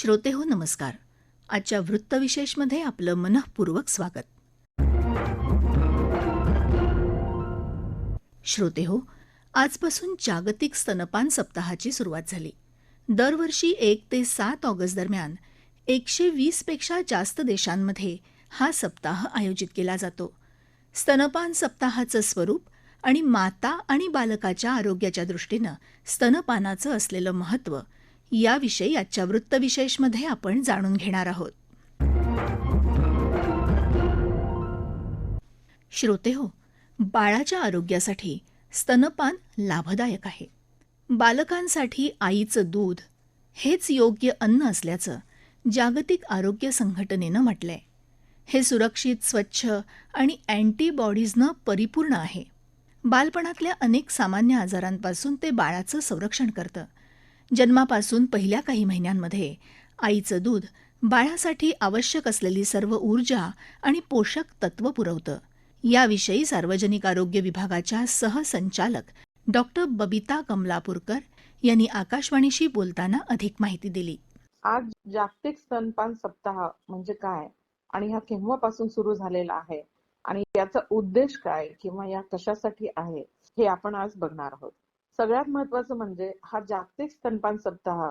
श्रोते हो नमस्कार. आजच्या वृत्तविशेषमध्ये आपलं मनःपूर्वक स्वागत. श्रोते हो आजपासून जागतिक स्तनपान सप्ताहाची सुरुवात झाली. दरवर्षी एक ते सात ऑगस्ट दरम्यान एकशे वीसपेक्षा जास्त देशांमध्ये हा सप्ताह आयोजित केला जातो. स्तनपान सप्ताहाचं स्वरूप आणि माता आणि बालकाच्या आरोग्याच्या दृष्टीनं स्तनपानाचं असलेलं महत्त्व याविषयी आजच्या वृत्तविशेषमध्ये आपण जाणून घेणार आहोत. श्रोते हो बाळाच्या आरोग्यासाठी स्तनपान लाभदायक आहे. बालकांसाठी आईचं दूध हेच योग्य अन्न असल्याचं जागतिक आरोग्य संघटनेनं म्हटलंय. हे सुरक्षित स्वच्छ आणि अँटीबॉडीजनं परिपूर्ण आहे. बालपणातल्या अनेक सामान्य आजारांपासून ते बाळाचं संरक्षण करतं. जन्मापासून पहिल्या काही महिन्यांमध्ये. आईचं दूध बाळासाठी आवश्यक असलेली सर्व ऊर्जा आणि पोषक तत्व पुरवतं. याविषयी सार्वजनिक आरोग्य विभागाच्या सहसंचालक डॉक्टर बबिता कमलापूरकर यांनी आकाशवाणीशी बोलताना अधिक माहिती दिली. आज जागतिक स्तनपान सप्ताह म्हणजे काय? आणि हा केव्हापासून सुरू झालेला आहे? आणि याचा उद्देश काय? किंवा या कशासाठी आहे? हे आपण आज बघणार आहोत. सगळ्यात महत्वाचं म्हणजे हा जागतिक स्तनपान सप्ताह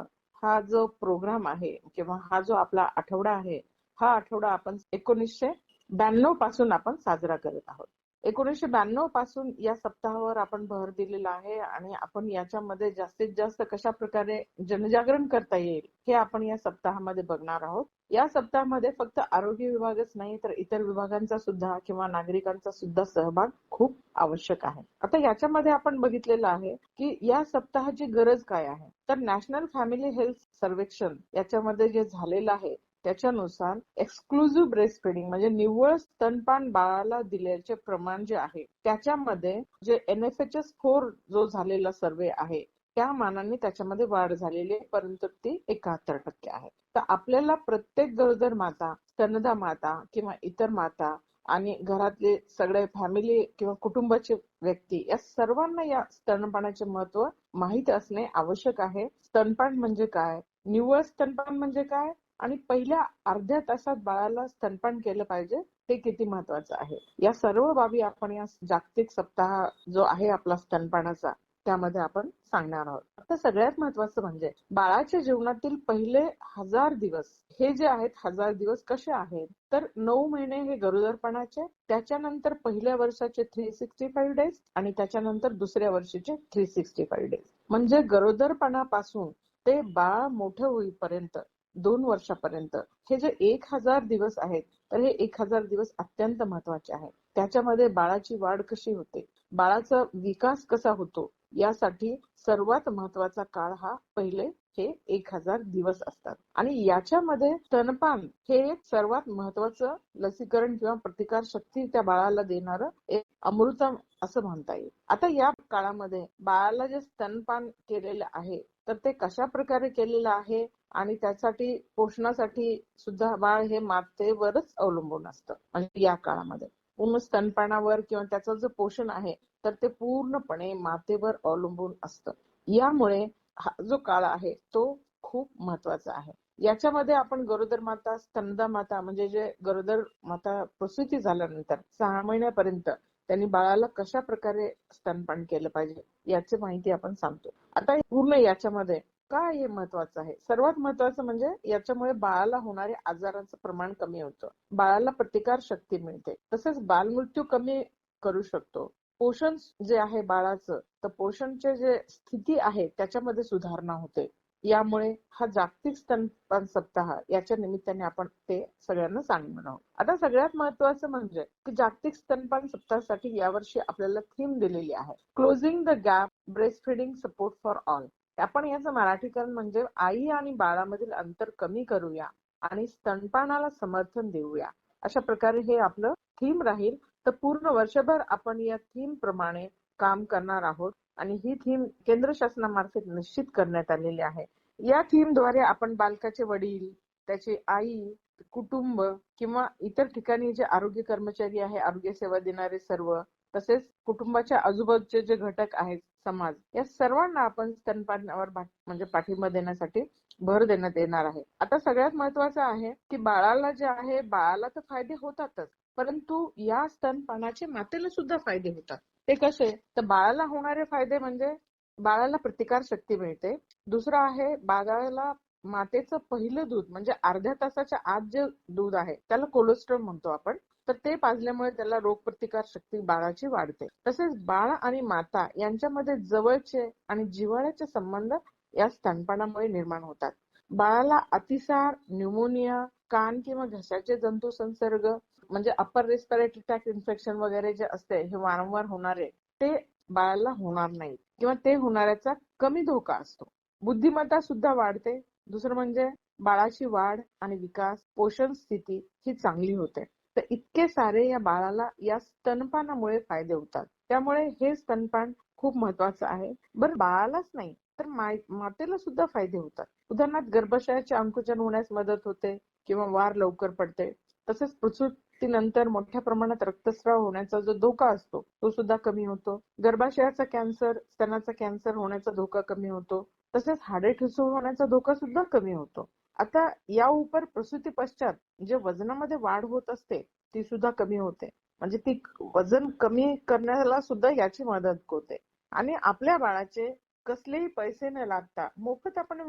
हा जो प्रोग्राम आहे किंवा हा जो आपला आठवडा आहे हा आठवडा आपण एकोणीसशे ब्याण्णवपासून आपण साजरा करत आहोत. एकोणीसशे ब्याण्णवपासून या सप्ताहावर आपण भर दिलेला आहे आणि आपण याच्यामध्ये जास्तीत जास्त कशा प्रकारे जनजागरण करता येईल हे आपण या सप्ताहामध्ये बघणार आहोत. या सप्ताहामध्ये फक्त आरोग्य विभागच नाही तर इतर विभागांचा सुद्धा किंवा नागरिकांचा सुद्धा सहभाग खूप आवश्यक आहे. आता याच्यामध्ये आपण बघितलेलं आहे की या सप्ताहाची गरज काय आहे? तर नॅशनल फॅमिली हेल्थ सर्वेक्षण याच्यामध्ये जे झालेलं आहे त्याच्यानुसार एक्सक्लुझिव्ह ब्रेस्ट फिडिंग म्हणजे निव्वळ स्तनपान बाळाला दिल्याचे प्रमाण जे आहे त्याच्यामध्ये जे N F H S four जो झालेला सर्वे आहे त्या मानाने त्याच्यामध्ये वाढ झालेली आहे परंतु ती एकाहत्तर टक्के आहे. तर आपल्याला प्रत्येक गरोदर माता स्तनदा माता किंवा इतर माता आणि घरातले सगळे फॅमिली किंवा कुटुंबाचे व्यक्ती या सर्वांना या स्तनपानाचे महत्त्व माहीत असणे आवश्यक आहे. स्तनपान म्हणजे काय? निव्वळ स्तनपान म्हणजे काय? आणि पहिल्या अर्ध्या तासात बाळाला स्तनपान केलं पाहिजे ते किती महत्वाचं आहे? या सर्व बाबी आपण या जागतिक सप्ताह जो आहे आपला स्तनपानाचा त्यामध्ये आपण सांगणार आहोत. आता सगळ्यात महत्वाचं म्हणजे बाळाच्या जीवनातील पहिले हजार दिवस हे जे आहेत हजार दिवस कसे आहेत? तर नऊ महिने हे गरोदरपणाचे त्याच्यानंतर पहिल्या वर्षाचे थ्री सिक्स्टी फाईव्ह डेज आणि त्याच्यानंतर दुसऱ्या वर्षीचे थ्री सिक्स्टी फाईव्ह डेज म्हणजे गरोदरपणापासून ते बाळ मोठं होईपर्यंत दोन वर्षापर्यंत. हे जे एक हजार दिवस आहेत तर हे एक हजार दिवस अत्यंत महत्त्वाचे आहेत. त्याच्यामध्ये बाळाची वाढ कशी होते? बाळाचा विकास कसा होतो? यासाठी सर्वात महत्त्वाचा काळ हा पहिले हे एक हजार दिवस असतात. आणि याच्यामध्ये स्तनपान हे एक सर्वात महत्वाचं लसीकरण किंवा प्रतिकार शक्ती त्या बाळाला देणारं एक अमृतम असं म्हणता येईल. आता या काळामध्ये बाळाला जे स्तनपान केलेलं आहे तर ते कशा प्रकारे केलेलं आहे? आणि त्यासाठी पोषणासाठी सुद्धा बाळ हे मातेवरच अवलंबून असतं म्हणजे या काळामध्ये. पूर्ण स्तनपानावर किंवा त्याचं जे पोषण आहे तर ते पूर्णपणे मातेवर अवलंबून असतं. यामुळे हा जो काळ आहे तो खूप महत्त्वाचा आहे. याच्यामध्ये आपण गरोदर माता स्तनदा माता म्हणजे जे गरोदर माता प्रसूती झाल्यानंतर सहा महिन्यापर्यंत त्यांनी बाळाला कशा प्रकारे स्तनपान केलं पाहिजे याची माहिती आपण सांगतो. आता पूर्ण याच्यामध्ये काय हे महत्वाचं आहे? सर्वात महत्वाचं म्हणजे याच्यामुळे बाळाला होणारे आजारांचं प्रमाण कमी होतं. बाळाला प्रतिकार शक्ती मिळते. तसेच बालमृत्यू कमी करू शकतो. पोषण जे आहे बाळाचं तर पोषणचे जे स्थिती आहे त्याच्यामध्ये सुधारणा होते. यामुळे हा जागतिक स्तनपान सप्ताह याच्या निमित्ताने आपण ते सगळ्यांना सांगणार आहोत. आता सगळ्यात महत्वाचं म्हणजे की जागतिक स्तनपान सप्ताहासाठी यावर्षी आपल्याला थीम दिलेली आहे. Closing the gap breastfeeding support for all आपण याचं मराठीकरण म्हणजे आई आणि बाळामधील अंतर कमी करूया आणि स्तनपानाला समर्थन देऊया. अशा प्रकारे हे आपलं थीम राहील. तर पूर्ण वर्षभर आपण या थीम प्रमाणे काम करणार आहोत आणि ही थीम केंद्र शासनामार्फत निश्चित करण्यात आलेली आहे. या थीमद्वारे आपण बालकाचे वडील त्याची आई कुटुंब किंवा इतर ठिकाणी जे आरोग्य कर्मचारी आहे आरोग्य सेवा देणारे सर्व तसेच कुटुंबाच्या आजूबाजूचे जे घटक आहेत समाज या सर्वांना आपण स्तनपानावर म्हणजे पाठिंबा देण्यासाठी भर देण्यात येणार आहे. आता सगळ्यात महत्वाचं आहे की बाळाला जे आहे बाळाला तर फायदे होतातच परंतु या स्तनपानाचे मातेला सुद्धा फायदे होतात. ते कसे? तर बाळाला होणारे फायदे म्हणजे बाळाला प्रतिकार शक्ती मिळते. दुसरं आहे बाळाला मातेचं पहिलं दूध म्हणजे अर्ध्या तासाच्या आत जे दूध आहे त्याला कोलेस्ट्रॉल म्हणतो आपण. तर ते पाजल्यामुळे त्याला रोगप्रतिकार शक्ती बाळाची वाढते. तसेच बाळ आणि माता यांच्यामध्ये जवळचे आणि जिव्हाळ्याचे संबंध या स्तनपानामुळे निर्माण होतात. बाळाला अतिसार न्यूमोनिया कान किंवा घशाचे जंतू संसर्ग म्हणजे अपर रेस्पिरेटरी ट्रॅक इन्फेक्शन वगैरे जे असते हे वारंवार होणारे ते बाळाला होणार नाही किंवा ते होणाऱ्याचा कमी धोका असतो. बुद्धिमत्ता सुद्धा वाढते. दुसरं म्हणजे बाळाची वाढ आणि विकास पोषण स्थिती ही चांगली होते. तर इतके सारे या बाळाला या स्तनपानामुळे फायदे होतात. त्यामुळे हे स्तनपान खूप महत्वाचं आहे. बरं बाळालाच नाही तर मातेला सुद्धा फायदे होतात. उदाहरणार्थ गर्भाशयाचे अंकुचन होण्यास मदत होते किंवा वार लवकर पडते. तसेच प्रसूतीनंतर मोठ्या प्रमाणात रक्तस्राव होण्याचा जो धोका असतो तो सुद्धा कमी होतो. गर्भाशयाचा कॅन्सर स्तनाचा कॅन्सर होण्याचा धोका कमी होतो. तसेच हाडे ठिसूळ होण्याचा धोका सुद्धा कमी होतो. आता या उपर प्रसूती पश्चात जे वजनामध्ये वाढ होत असते ती सुद्धा कमी होते. म्हणजे ती वजन कमी करण्याला सुद्धा याची मदत होते. आणि आपल्या बाळाचे कसलेही पैसे न लागता मोफत आपण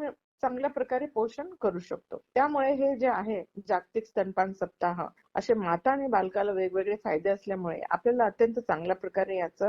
चांगल्या प्रकारे पोषण करू शकतो. त्यामुळे हे जे आहे जागतिक स्तनपान सप्ताह असे माता आणि बालकाला वेगवेगळे फायदे असल्यामुळे आपल्याला अत्यंत चांगल्या प्रकारे याच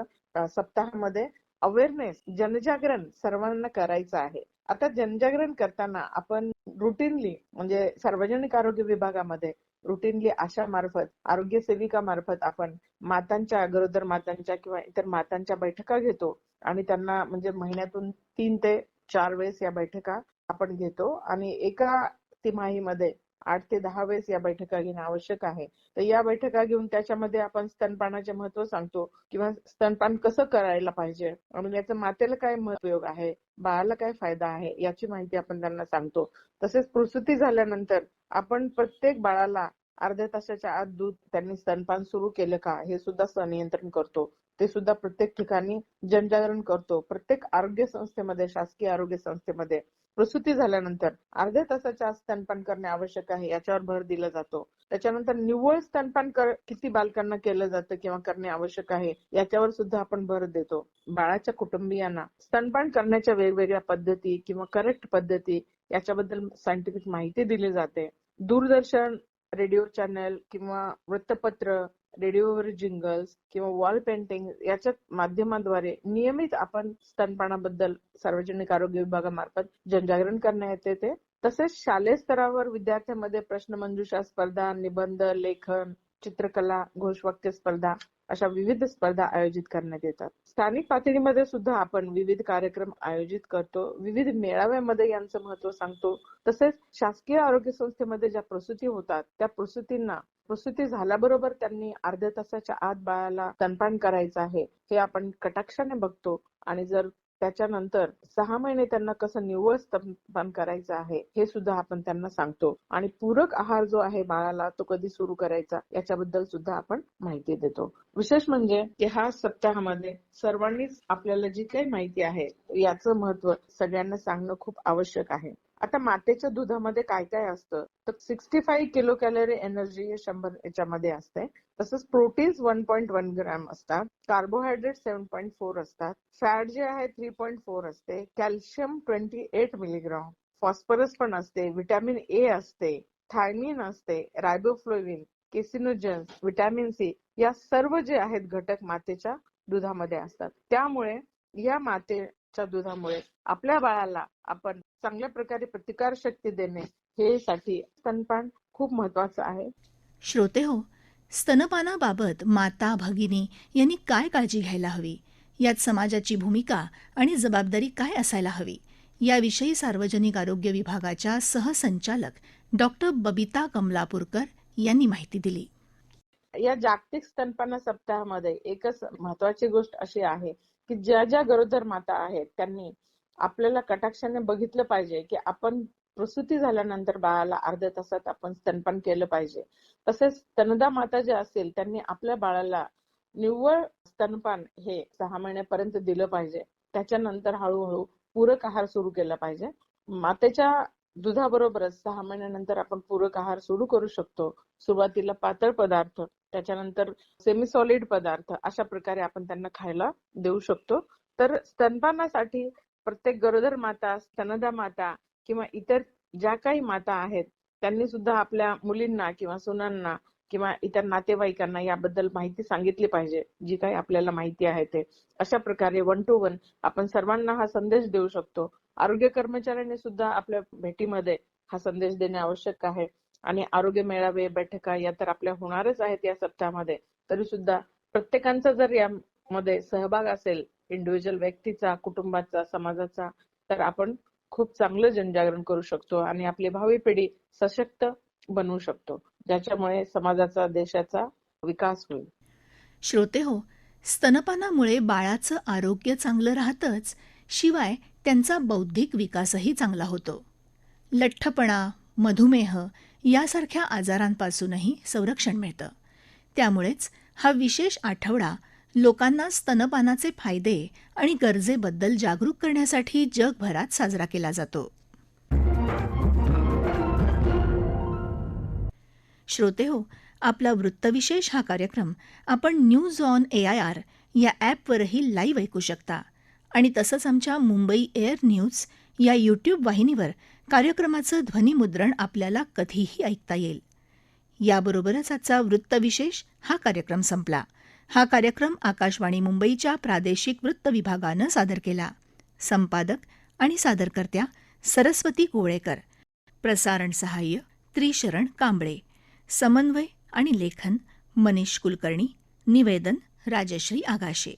सप्ताहामध्ये अवेअरनेस जनजागरण सर्वांना करायचं आहे. आता जनजागरण करताना आपण रुटीनली म्हणजे सार्वजनिक आरोग्य विभागामध्ये रुटीनली आशा मार्फत आरोग्य सेविका मार्फत आपण मातांच्या गरोदर मातांच्या किंवा इतर मातांच्या बैठका घेतो आणि त्यांना म्हणजे महिन्यातून तीन ते चार वेळेस या बैठका आपण घेतो. आणि एका तिमाहीमध्ये आठ ते दहा वेळेस या बैठका घेणं आवश्यक आहे. तर या बैठका घेऊन त्याच्यामध्ये आपण स्तनपानाचे महत्त्व सांगतो किंवा स्तनपान कसं करायला पाहिजे? आणि याचं मातेला काय उपयोग आहे? बाळाला काय फायदा आहे? याची माहिती आपण त्यांना सांगतो. तसेच प्रसूती झाल्यानंतर आपण प्रत्येक बाळाला अर्ध्या तासाच्या आत दूध त्यांनी स्तनपान सुरू केलं का? हे सुद्धा संनियंत्रण करतो. ते सुद्धा प्रत्येक ठिकाणी जनजागरण करतो. प्रत्येक आरोग्य संस्थेमध्ये शासकीय आरोग्य संस्थेमध्ये. प्रसूती झाल्यानंतर अर्ध्या तासाच्या आत स्तनपान करणे आवश्यक आहे याच्यावर भर दिला जातो. त्याच्यानंतर निव्वळ स्तनपान किती बालकांना केलं जातं किंवा करणे आवश्यक आहे याच्यावर सुद्धा आपण भर देतो. बाळाच्या कुटुंबियांना स्तनपान करण्याच्या वेगवेगळ्या पद्धती किंवा करेक्ट पद्धती याच्याबद्दल सायंटिफिक माहिती दिली जाते. दूरदर्शन रेडिओ चॅनल किंवा वृत्तपत्र रेडिओवर जिंगल्स किंवा वॉल पेंटिंग याच्या माध्यमाद्वारे नियमित आपण स्तनपानाबद्दल सार्वजनिक आरोग्य विभागामार्फत जनजागरण करण्यात येते तसेच शालेय स्तरावर विद्यार्थ्यांमध्ये प्रश्नमंजुषा स्पर्धा निबंध लेखन चित्रकला घोषवाक्य स्पर्धा अशा विविध स्पर्धा आयोजित करण्यात येतात. स्थानिक पातळीमध्ये सुद्धा आपण विविध कार्यक्रम आयोजित करतो. विविध मेळाव्यामध्ये यांचं महत्त्व सांगतो. तसेच शासकीय आरोग्य संस्थेमध्ये ज्या प्रसूती होतात त्या प्रसूतींना प्रसूती झाल्याबरोबर त्यांनी अर्ध्या तासाच्या आत बाळाला स्तनपान करायचं आहे हे आपण कटाक्षाने बघतो. आणि जर त्याच्यानंतर सहा महिने त्यांना कसं निव्वळ स्तनपान करायचं आहे हे सुद्धा आपण त्यांना सांगतो. आणि पूरक आहार जो आहे बाळाला तो कधी सुरू करायचा याच्याबद्दल सुद्धा आपण माहिती देतो. विशेष म्हणजे की ह्या सप्ताहामध्ये सर्वांनीच आपल्याला जी काही माहिती आहे याचं महत्त्व सगळ्यांना सांगणं खूप आवश्यक आहे. आता मातेच्या दुधामध्ये काय काय असतं? तर sixty five kilo calorie energy हे शंभर याच्यामध्ये असते तसंच proteins one point one gram असतात. कार्बोहायड्रेट सेव्हन पॉईंट फोर असतात. फॅट जे आहे थ्री पॉईंट फोर असते. Calcium twenty eight milligram phosphorus पण असते. व्हिटॅमिन ए असते. थायमिन असते. रायबोफ्लोविन केसिनोजन्स विटॅमिन सी या सर्व जे आहेत घटक मातेच्या दुधामध्ये असतात. त्यामुळे या माते मातेच्या दुधामुळे आपल्या बाळाला आपण चांगल्या प्रकारे प्रतिकार शक्ती देणे हे साठी स्तनपान खूप महत्वाचं आहे. श्रोते हो स्तनपानाबाबत माता भगिनी यांनी काय काळजी घ्यायला हवी? यात समाजाची भूमिका आणि जबाबदारी काय असायला हवी? याविषयी सार्वजनिक आरोग्य विभागाच्या सहसंचालक डॉक्टर बबिता कमलापूरकर यांनी माहिती दिली. या जागतिक स्तनपान सप्ताहामध्ये एकच महत्वाची गोष्ट अशी आहे की ज्या ज्या गरोदर माता आहेत त्यांनी आपल्याला कटाक्षाने बघितलं पाहिजे की आपण प्रसूती झाल्यानंतर बाळाला अर्ध्या तासात आपण स्तनपान केलं पाहिजे. तसेच स्तनदा माता जे असतील त्यांनी आपल्या बाळाला निव्वळ स्तनपान हे सहा महिन्यापर्यंत दिलं पाहिजे. त्याच्यानंतर हळूहळू पूरक आहार सुरू केला पाहिजे. मातेच्या दुधाबरोबरच सहा महिन्यानंतर आपण पूरक आहार सुरू करू शकतो. सुरुवातीला पातळ पदार्थ त्याच्यानंतर सेमी सॉलिड पदार्थ अशा प्रकारे आपण त्यांना खायला देऊ शकतो. तर स्तनपानासाठी प्रत्येक गरोदर माता स्तनदा माता किंवा इतर ज्या काही माता आहेत त्यांनी सुद्धा आपल्या मुलींना किंवा सुनांना किंवा इतर नातेवाईकांना याबद्दल माहिती सांगितली पाहिजे जी काही आपल्याला माहिती आहे ते. अशा प्रकारे वन टू वन आपण सर्वांना हा संदेश देऊ शकतो. आरोग्य कर्मचाऱ्यांनी सुद्धा आपल्या भेटीमध्ये हा संदेश देणे आवश्यक आहे. आणि आरोग्य मेळावे बैठका या तर आपल्या होणारच आहेत या सप्ताहामध्ये. तरी सुद्धा प्रत्येकांचा जर यामध्ये सहभाग असेल इंडिव्हिज्युअल व्यक्तीचा कुटुंबाचा समाजाचा तर आपण खूप चांगलं जनजागरण करू शकतो आणि आपली भावी पिढी सशक्त बनवू शकतो ज्याच्यामुळे समाजाचा देशाचा विकास होईल. श्रोते हो स्तनपानामुळे बाळाचं आरोग्य चांगलं राहतंच शिवाय त्यांचा बौद्धिक विकासही चांगला होतो. लठ्ठपणा मधुमेह यासारख्या आजारांपासूनही संरक्षण मिळतं. त्यामुळेच हा विशेष आठवडा लोकांना स्तनपानाचे फायदे आणि गरजेबद्दल जागरूक करण्यासाठी जगभरात साजरा केला जातो. श्रोते हो आपला वृत्तविशेष हा कार्यक्रम आपण news on A I R या ॲपवरही लाईव्ह ऐकू शकता. आणि तसंच आमच्या मुंबई एअर न्यूज या यूट्यूब वाहिनीवर कार्यक्रमाचं ध्वनिमुद्रण आपल्याला कधीही ऐकता येईल. याबरोबरच आजचा वृत्तविशेष हा कार्यक्रम संपला. हा कार्यक्रम आकाशवाणी मुंबईच्या प्रादेशिक वृत्त विभागानं सादर केला. संपादक आणि सादरकर्त्या सरस्वती कोवळेकर. प्रसारण सहाय्य त्रिशरण कांबळे. समन्वय आणि लेखन मनीष कुलकर्णी. निवेदन राजश्री आगाशे.